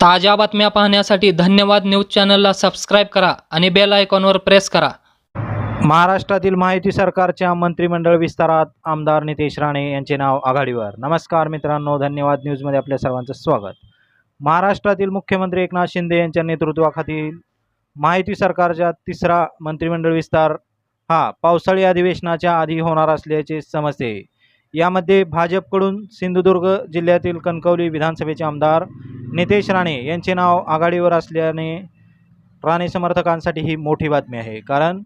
ताज्या बातम्या पाहण्यासाठी धन्यवाद न्यूज चॅनलला सबस्क्राईब करा आणि बेल आयकॉनवर प्रेस करा. महाराष्ट्रातील माहिती सरकारच्या मंत्रिमंडळ विस्तारात आमदार नितेश राणे यांचे नाव आघाडीवर. नमस्कार मित्रांनो धन्यवाद न्यूजमध्ये आपल्या सर्वांचं स्वागत. महाराष्ट्रातील मुख्यमंत्री एकनाथ शिंदे यांच्या नेतृत्वाखातील माहिती सरकारच्या तिसरा मंत्रिमंडळ विस्तार हा पावसाळी अधिवेशनाच्या आधी होणार असल्याचे समजते. यामध्ये भाजपकडून सिंधुदुर्ग जिल्ह्यातील कणकवली विधानसभेचे आमदार नितेश राणे यांचे नाव आघाडीवर असल्याने राणे समर्थकांसाठी ही मोठी बातमी आहे. कारण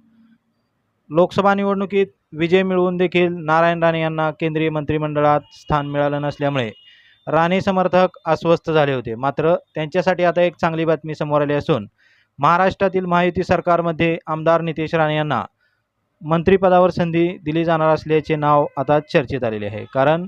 लोकसभा निवडणुकीत विजय मिळवून देखील नारायण राणे यांना केंद्रीय मंत्रिमंडळात स्थान मिळालं नसल्यामुळे राणे समर्थक अस्वस्थ झाले होते. मात्र त्यांच्यासाठी आता एक चांगली बातमी समोर आली असून महाराष्ट्रातील महायुती सरकारमध्ये आमदार नितेश राणे यांना मंत्रिपदावर संधी दिली जाणार असल्याचे नाव आता चर्चेत आलेले आहे. कारण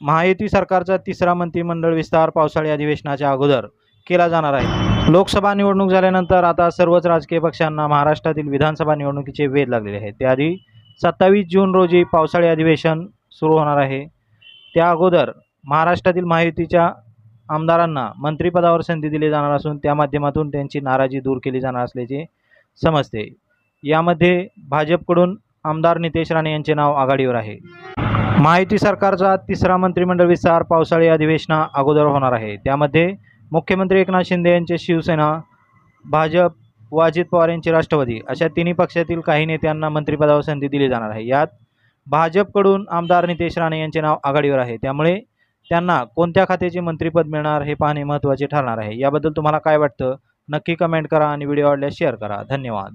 महायुती सरकारचा तिसरा मंत्रिमंडळ विस्तार पावसाळी अधिवेशनाच्या अगोदर केला जाणार आहे. लोकसभा निवडणूक झाल्यानंतर आता सर्वच राजकीय पक्षांना महाराष्ट्रातील विधानसभा निवडणुकीचे वेध लागलेले आहेत. त्याआधी सत्तावीस जून रोजी पावसाळी अधिवेशन सुरू होणार आहे. त्या अगोदर महाराष्ट्रातील महायुतीच्या आमदारांना मंत्रिपदावर संधी दिली जाणार असून त्या माध्यमातून त्यांची नाराजी दूर केली जाणार असल्याचे समजते. यामध्ये भाजपकडून आमदार नितेश राणे यांचे नाव आघाडीवर आहे. महायुती सरकारचा तिसरा मंत्रिमंडळ विस्तार पावसाळी अधिवेशना अगोदर होणार आहे. त्यामध्ये मुख्यमंत्री एकनाथ शिंदे यांचे शिवसेना भाजप व अजित पवार यांची राष्ट्रवादी अशा तिन्ही पक्षातील काही नेत्यांना मंत्रिपदावर संधी दिली जाणार आहे. यात भाजपकडून आमदार नितेश राणे यांचे नाव आघाडीवर आहे. त्यामुळे त्यांना कोणत्या खात्याचे मंत्रिपद मिळणार हे पाहणे महत्त्वाचे ठरणार आहे. याबद्दल तुम्हाला काय वाटतं? नक्की कमेंट करा आणि व्हिडिओ आवडल्यास शेअर करा. धन्यवाद.